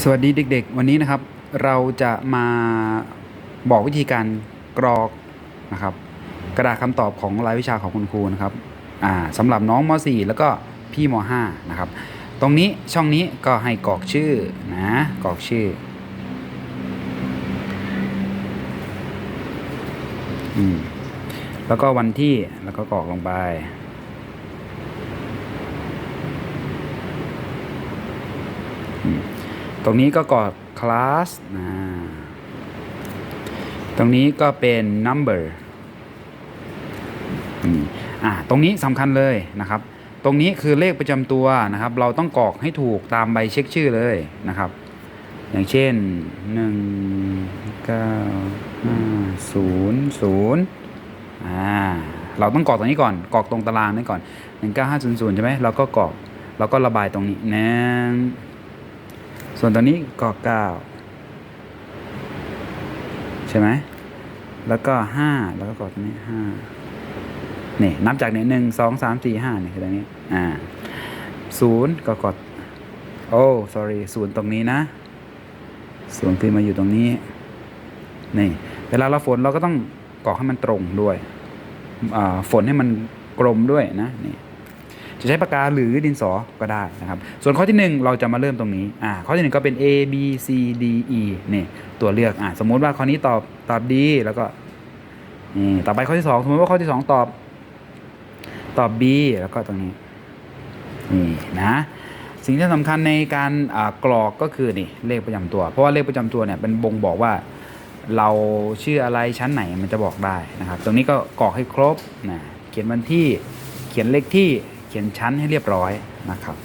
สวัสดีเด็ก ๆ วันนี้นะครับ เราจะมาบอกวิธีการกรอกนะครับ กระดาษคำตอบของรายวิชาของคุณครูนะครับอ่าสำหรับน้องม .4 แล้วก็พี่ม .5 นะครับ ตรงนี้ช่องนี้ก็ให้กรอกชื่อนะกรอกชื่ออืมแล้วก็วันที่แล้วก็กรอกลงไป ตรงนี้ก็กรอกคลาสนะตรงนี้ก็เป็น number อ่าตรงนี้สำคัญเลยนะครับ ตรงนี้คือเลขประจำตัวนะครับ เราต้องกรอกให้ถูกตามใบเช็คชื่อเลยนะครับ อย่างเช่น1 9 5 0 0อ่าเราต้องกรอกตรงนี้ก่อนกรอกตรงตารางนี้ก่อน1 9 5 0 0ใช่ไหมเราก็กรอกเราก็ระบายตรงนี้หนึ่ง ส่วนตัวนี้ก็เก้าใช่ไหมแล้วก็ห้าแล้วก็กดตรงนี้ห้านี่นับจากเนี่ยหนึ่งสองสามสี่ห้าเนี่ยคือตรงนี้อ่าศูนย์ก็กดโอ้ sorry ศูนย์ตรงนี้นะศูนย์คือมาอยู่ตรงนี้นี่เวลาเราฝนเราก็ต้องกรอกให้มันตรงด้วยอ่าฝนให้มันกลมด้วยนะนี่ จะใช้ปากกาหรือดินสอก็ได้นะครับ ส่วนข้อที่ 1 เราจะมาเริ่มตรงนี้อ่าข้อที่ 1 ก็เป็น A B C D E นี่ตัวเลือกอ่าสมมุติว่าข้อนี้ตอบตอบ D แล้วก็นี่ต่อไปข้อที่ 2 สมมติว่าข้อที่ 2 ตอบตอบ B แล้วก็ตรงนี้นี่นะสิ่งที่สำคัญในการกรอกก็คือนี่เลขประจำตัว เพราะว่าเลขประจำตัวเนี่ยเป็นบ่งบอกว่าเราชื่ออะไรชั้นไหนมันจะบอกได้นะครับ ตรงนี้ก็กรอกให้ครบนะเขียนวันที่เขียนเลขที่ เขียนชั้นให้เรียบร้อยนะครับ